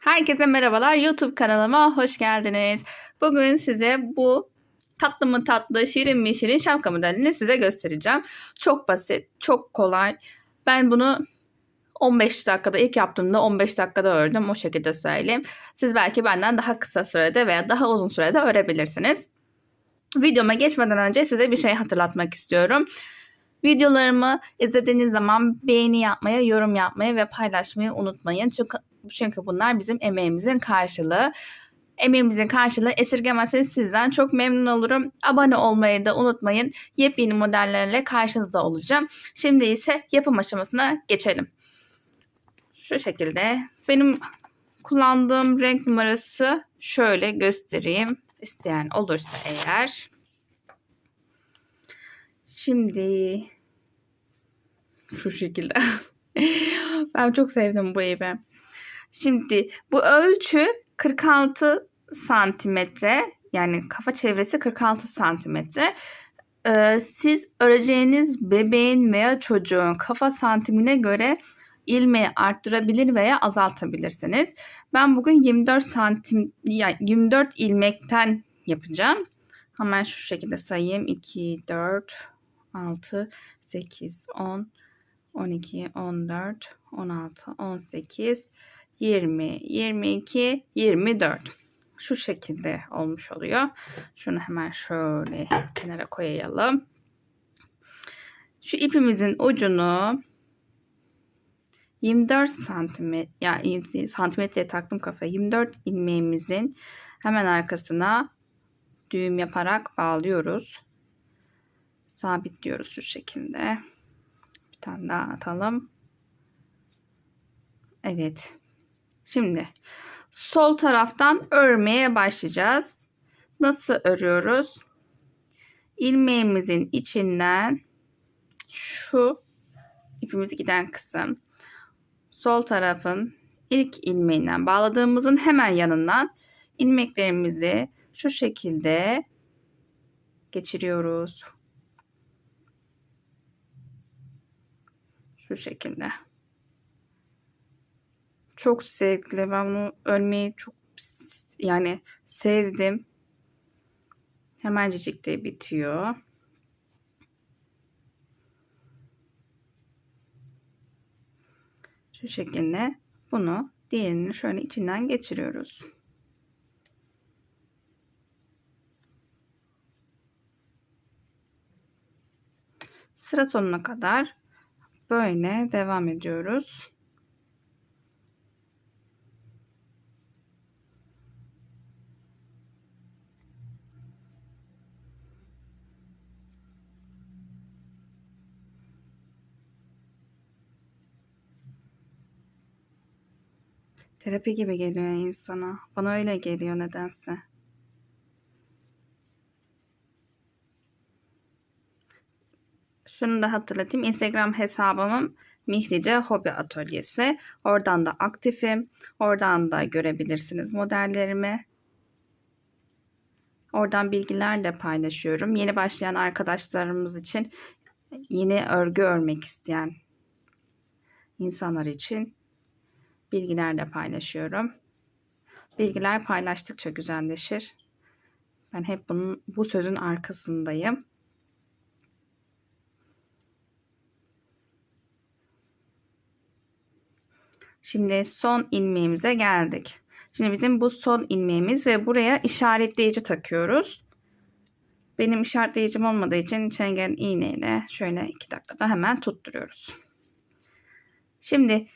Herkese merhabalar. YouTube kanalıma hoş geldiniz. Bugün size bu tatlı mı tatlı, şirin mi şirin şapka modelini size göstereceğim. Çok basit, çok kolay. Ben bunu 15 dakikada ilk yaptığımda 15 dakikada ördüm. O şekilde söyleyeyim. Siz belki benden daha kısa sürede veya daha uzun sürede örebilirsiniz. Videoma geçmeden önce size bir şey hatırlatmak istiyorum. Videolarımı izlediğiniz zaman beğeni yapmayı, yorum yapmayı ve paylaşmayı unutmayın. Çünkü, çünkü bunlar bizim emeğimizin karşılığı. Emeğimizin karşılığı esirgemezseniz sizden çok memnun olurum. Abone olmayı da unutmayın. Yepyeni modellerle karşınızda olacağım. Şimdi ise yapım aşamasına geçelim. Şu şekilde benim kullandığım renk numarası şöyle göstereyim. İsteyen olursa eğer. Şimdi şu şekilde. ben çok sevdim bu evi. Şimdi bu ölçü 46 santimetre yani kafa çevresi 46 santimetre. Ee, siz öreceğiniz bebeğin veya çocuğun kafa santimine göre ilmeği arttırabilir veya azaltabilirsiniz. Ben bugün 24 santim yani 24 ilmekten yapacağım. Hemen şu şekilde sayayım. 2, 4, 6, 8, 10, 12, 14, 16, 18, 20, 22, 24. Şu şekilde olmuş oluyor. Şunu hemen şöyle kenara koyalım. Şu ipimizin ucunu 24 santimetre yani santimetreye taktım kafayı. 24 ilmeğimizin hemen arkasına düğüm yaparak bağlıyoruz. Sabitliyoruz şu şekilde. Bir tane daha atalım. Evet. Şimdi sol taraftan örmeye başlayacağız. Nasıl örüyoruz? İlmeğimizin içinden şu ipimiz giden kısım sol tarafın ilk ilmeğinden bağladığımızın hemen yanından ilmeklerimizi şu şekilde geçiriyoruz. Şu şekilde. Çok zevkli. Ben bunu örmeyi çok yani sevdim. Hemencik de bitiyor. Şu şekilde bunu diğerini şöyle içinden geçiriyoruz. Sıra sonuna kadar böyle devam ediyoruz. Terapi gibi geliyor insana. Bana öyle geliyor nedense. Şunu da hatırlatayım. Instagram hesabımın Mihrice Hobi Atölyesi. Oradan da aktifim. Oradan da görebilirsiniz modellerimi. Oradan bilgiler de paylaşıyorum. Yeni başlayan arkadaşlarımız için yeni örgü örmek isteyen insanlar için bilgiler de paylaşıyorum. Bilgiler paylaştıkça güzelleşir. Ben hep bunun bu sözün arkasındayım. Şimdi son ilmeğimize geldik. Şimdi bizim bu son ilmeğimiz ve buraya işaretleyici takıyoruz. Benim işaretleyicim olmadığı için çengel iğneyle şöyle 2 dakikada hemen tutturuyoruz. Şimdi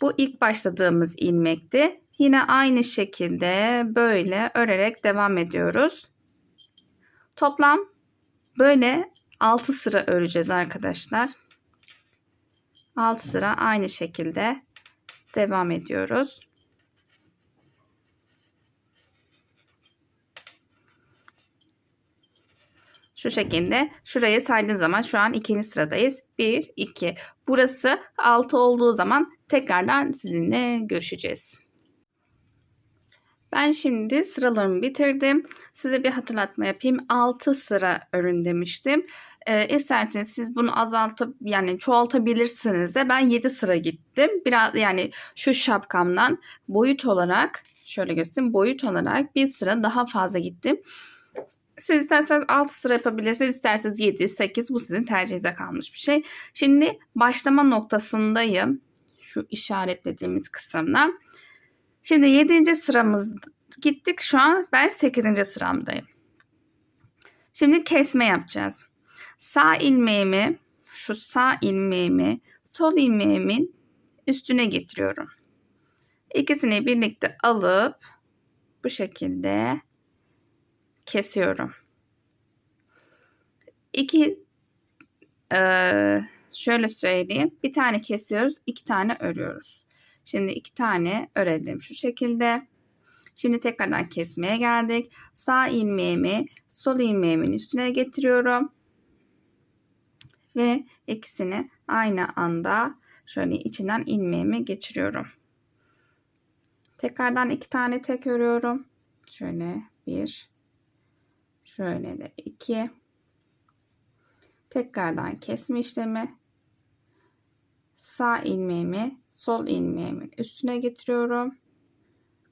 bu ilk başladığımız ilmekti. Yine aynı şekilde böyle örerek devam ediyoruz. Toplam böyle 6 sıra öreceğiz arkadaşlar. 6 sıra aynı şekilde devam ediyoruz. Şu şekilde şuraya saydığın zaman şu an ikinci sıradayız. 1, 2. Burası 6 olduğu zaman tekrardan sizinle görüşeceğiz. Ben şimdi sıralarımı bitirdim. Size bir hatırlatma yapayım. 6 sıra örün demiştim. Ee, isterseniz siz bunu azaltıp yani çoğaltabilirsiniz de ben 7 sıra gittim. Biraz yani şu şapkamdan boyut olarak şöyle göstereyim. Boyut olarak bir sıra daha fazla gittim. Siz isterseniz 6 sıra yapabilirsiniz. isterseniz 7, 8 bu sizin tercihinize kalmış bir şey. Şimdi başlama noktasındayım. Şu işaretlediğimiz kısımdan. Şimdi 7. sıramız gittik. Şu an ben 8. sıramdayım. Şimdi kesme yapacağız. Sağ ilmeğimi şu sağ ilmeğimi sol ilmeğimin üstüne getiriyorum. İkisini birlikte alıp bu şekilde kesiyorum. İki eee, şöyle söyleyeyim. Bir tane kesiyoruz, iki tane örüyoruz. Şimdi iki tane örelim şu şekilde. Şimdi tekrardan kesmeye geldik. Sağ ilmeğimi sol ilmeğimin üstüne getiriyorum. Ve ikisini aynı anda şöyle içinden ilmeğimi geçiriyorum. Tekrardan iki tane tek örüyorum. Şöyle bir. Şöyle de iki. Tekrardan kesme işlemi. Sağ ilmeğimi sol ilmeğimin üstüne getiriyorum.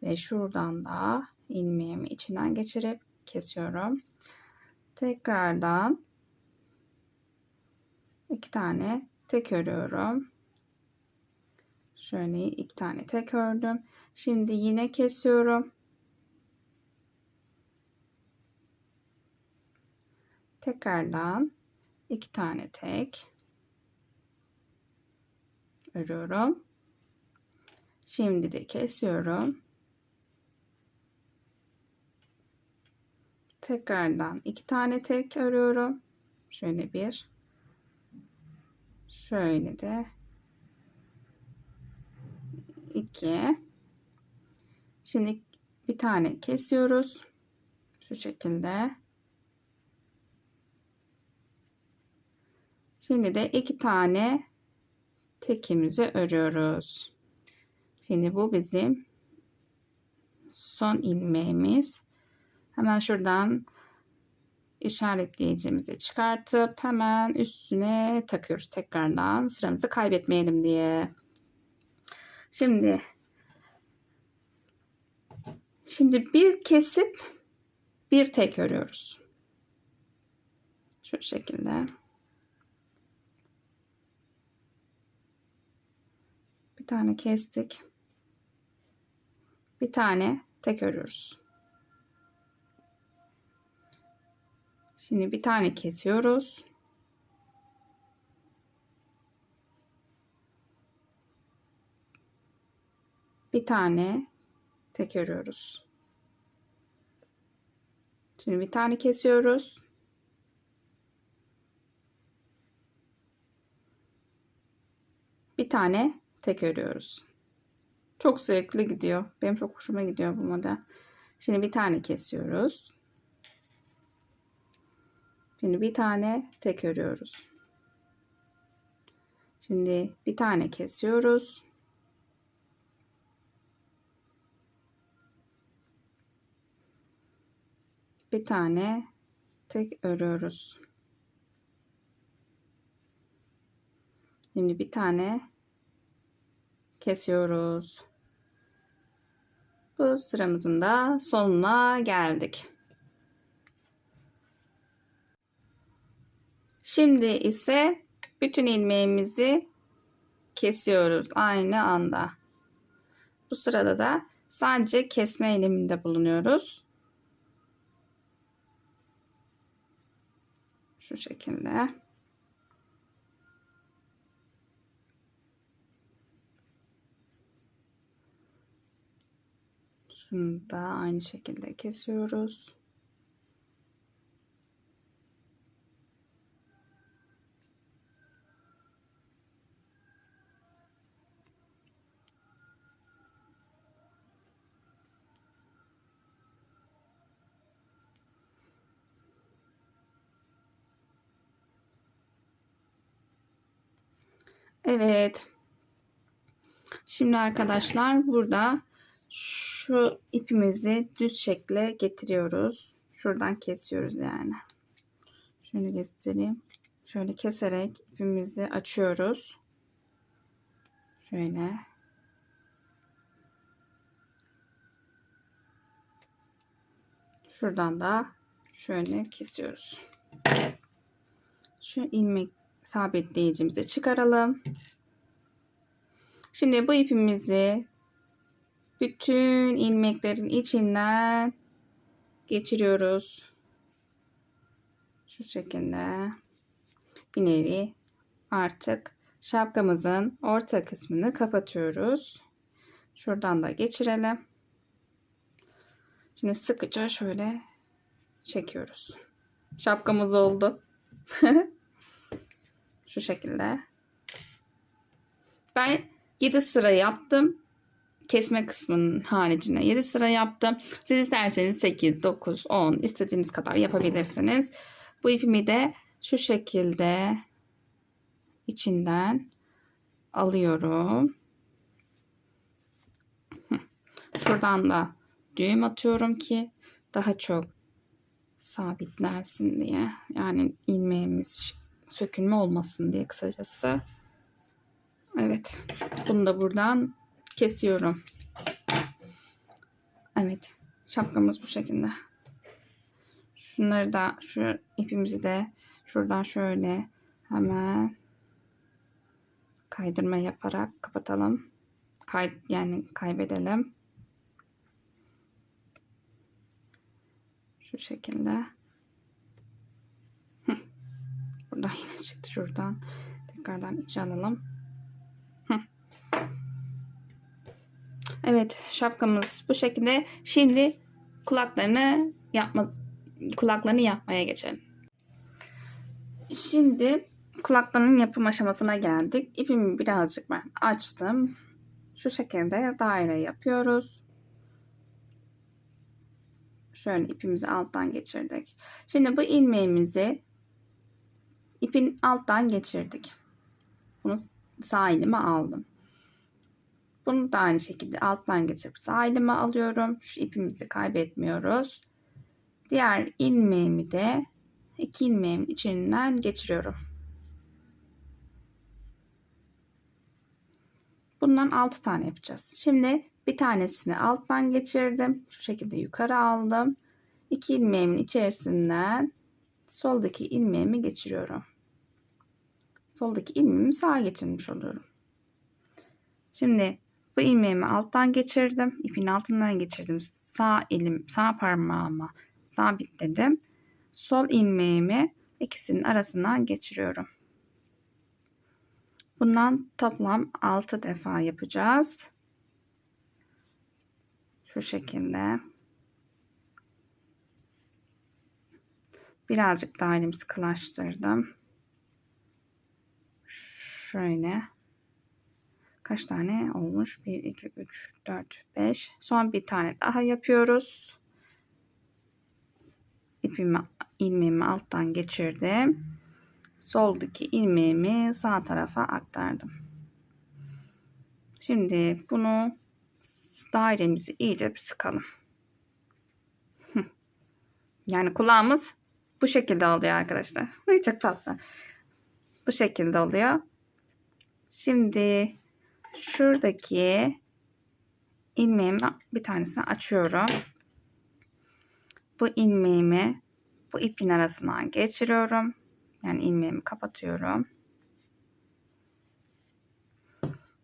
Ve şuradan da ilmeğimi içinden geçirip kesiyorum. Tekrardan iki tane tek örüyorum. Şöyle iki tane tek ördüm. Şimdi yine kesiyorum. Tekrardan iki tane tek örüyorum. Şimdi de kesiyorum. Tekrardan iki tane tek örüyorum. Şöyle bir. Şöyle de iki. Şimdi bir tane kesiyoruz. Şu şekilde. Şimdi de iki tane tekimizi örüyoruz. Şimdi bu bizim son ilmeğimiz. Hemen şuradan işaretleyicimizi çıkartıp hemen üstüne takıyoruz tekrardan sıramızı kaybetmeyelim diye. Şimdi şimdi bir kesip bir tek örüyoruz. Şu şekilde. Bir tane kestik. Bir tane tek örüyoruz. Şimdi bir tane kesiyoruz. Bir tane tek örüyoruz. Şimdi bir tane kesiyoruz. Bir tane tek örüyoruz. Çok zevkli gidiyor. Benim çok hoşuma gidiyor bu model. Şimdi bir tane kesiyoruz. Şimdi bir tane tek örüyoruz. Şimdi bir tane kesiyoruz. Bir tane tek örüyoruz. Şimdi bir tane kesiyoruz. Bu sıramızın da sonuna geldik. Şimdi ise bütün ilmeğimizi kesiyoruz aynı anda. Bu sırada da sadece kesme eyleminde bulunuyoruz. Şu şekilde. Şunu da aynı şekilde kesiyoruz. Evet. Şimdi arkadaşlar burada şu ipimizi düz şekle getiriyoruz. Şuradan kesiyoruz yani. Şöyle göstereyim. Şöyle keserek ipimizi açıyoruz. Şöyle. Şuradan da şöyle kesiyoruz. Şu ilmek sabitleyicimizi çıkaralım. Şimdi bu ipimizi bütün ilmeklerin içinden geçiriyoruz. Şu şekilde bir nevi artık şapkamızın orta kısmını kapatıyoruz. Şuradan da geçirelim. Şimdi sıkıca şöyle çekiyoruz. Şapkamız oldu. Şu şekilde. Ben 7 sıra yaptım. Kesme kısmının haricinde 7 sıra yaptım. Siz isterseniz 8, 9, 10 istediğiniz kadar yapabilirsiniz. Bu ipimi de şu şekilde içinden alıyorum. Şuradan da düğüm atıyorum ki daha çok sabitlensin diye. Yani ilmeğimiz sökülme olmasın diye kısacası. Evet. Bunu da buradan kesiyorum. Evet. Şapkamız bu şekilde. Şunları da şu ipimizi de şuradan şöyle hemen kaydırma yaparak kapatalım. Kay yani kaybedelim. Şu şekilde. Buradan yine çıktı şuradan. Tekrardan içe alalım. Evet şapkamız bu şekilde. Şimdi kulaklarını yapma kulaklarını yapmaya geçelim. Şimdi kulaklarının yapım aşamasına geldik. İpimi birazcık ben açtım. Şu şekilde daire yapıyoruz. Şöyle ipimizi alttan geçirdik. Şimdi bu ilmeğimizi ipin alttan geçirdik. Bunu sağ elime aldım. Bunu da aynı şekilde alttan geçirip sağ elime alıyorum. Şu ipimizi kaybetmiyoruz. Diğer ilmeğimi de iki ilmeğimin içinden geçiriyorum. Bundan 6 tane yapacağız. Şimdi bir tanesini alttan geçirdim. Şu şekilde yukarı aldım. İki ilmeğimin içerisinden soldaki ilmeğimi geçiriyorum. Soldaki ilmeğimi sağa geçirmiş oluyorum. Şimdi bu ilmeğimi alttan geçirdim. İpin altından geçirdim. Sağ elim, sağ parmağıma sabitledim. Sol ilmeğimi ikisinin arasından geçiriyorum. Bundan toplam 6 defa yapacağız. Şu şekilde. Birazcık dairemi sıkılaştırdım. Şöyle. Kaç tane olmuş? 1, 2, 3, 4, 5. Son bir tane daha yapıyoruz. İpimi, ilmeğimi alttan geçirdim. Soldaki ilmeğimi sağ tarafa aktardım. Şimdi bunu dairemizi iyice bir sıkalım. Yani kulağımız bu şekilde oluyor arkadaşlar. Çok tatlı. Bu şekilde oluyor. Şimdi şuradaki ilmeğimi bir tanesini açıyorum. Bu ilmeğimi bu ipin arasına geçiriyorum. Yani ilmeğimi kapatıyorum.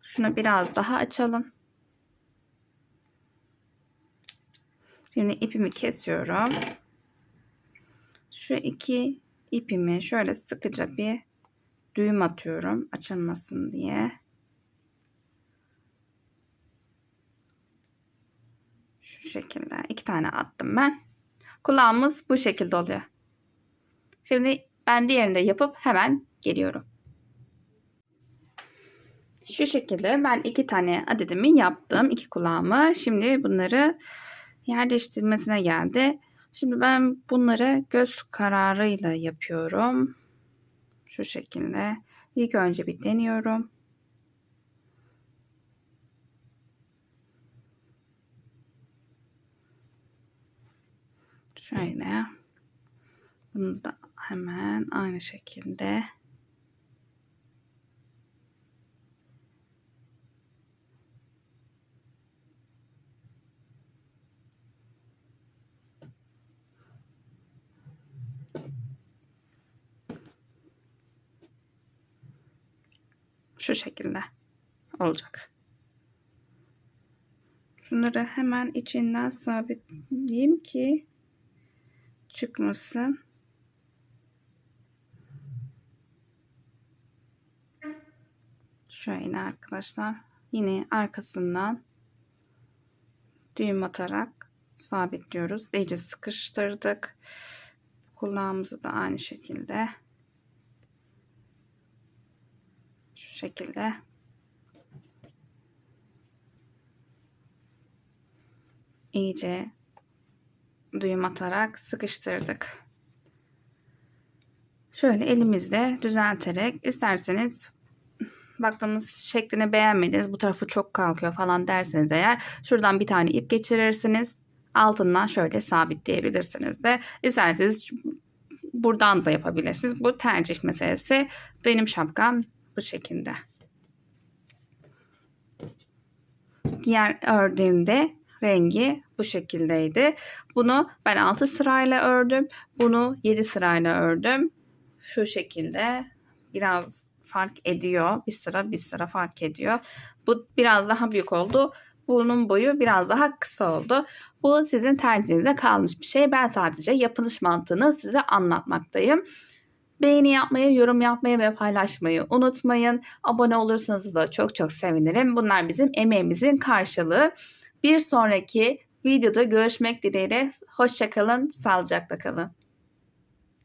Şunu biraz daha açalım. Şimdi ipimi kesiyorum. Şu iki ipimi şöyle sıkıca bir düğüm atıyorum açılmasın diye. Şu şekilde iki tane attım ben. Kulağımız bu şekilde oluyor. Şimdi ben diğerini de yapıp hemen geliyorum. Şu şekilde ben iki tane adedimi yaptım. iki kulağımı. Şimdi bunları yerleştirmesine geldi. Şimdi ben bunları göz kararıyla yapıyorum. Şu şekilde. İlk önce bir deniyorum. Şöyle. Bunu da hemen aynı şekilde şu şekilde olacak. Şunları hemen içinden sabitleyeyim ki çıkmasın. Şöyle arkadaşlar. Yine arkasından düğüm atarak sabitliyoruz. İyice sıkıştırdık. Kulağımızı da aynı şekilde şu şekilde iyice düğüm atarak sıkıştırdık. Şöyle elimizle düzelterek isterseniz baktığınız şeklini beğenmediniz bu tarafı çok kalkıyor falan derseniz eğer şuradan bir tane ip geçirirsiniz altından şöyle sabitleyebilirsiniz de. İsterseniz buradan da yapabilirsiniz. Bu tercih meselesi. Benim şapkam bu şekilde. Diğer ördüğümde rengi bu şekildeydi. Bunu ben 6 sırayla ördüm. Bunu 7 sırayla ördüm. Şu şekilde biraz fark ediyor. Bir sıra bir sıra fark ediyor. Bu biraz daha büyük oldu. Bunun boyu biraz daha kısa oldu. Bu sizin tercihinize kalmış bir şey. Ben sadece yapılış mantığını size anlatmaktayım. Beğeni yapmayı, yorum yapmayı ve paylaşmayı unutmayın. Abone olursanız da çok çok sevinirim. Bunlar bizim emeğimizin karşılığı. Bir sonraki videoda görüşmek dileğiyle. Hoşçakalın, sağlıcakla kalın.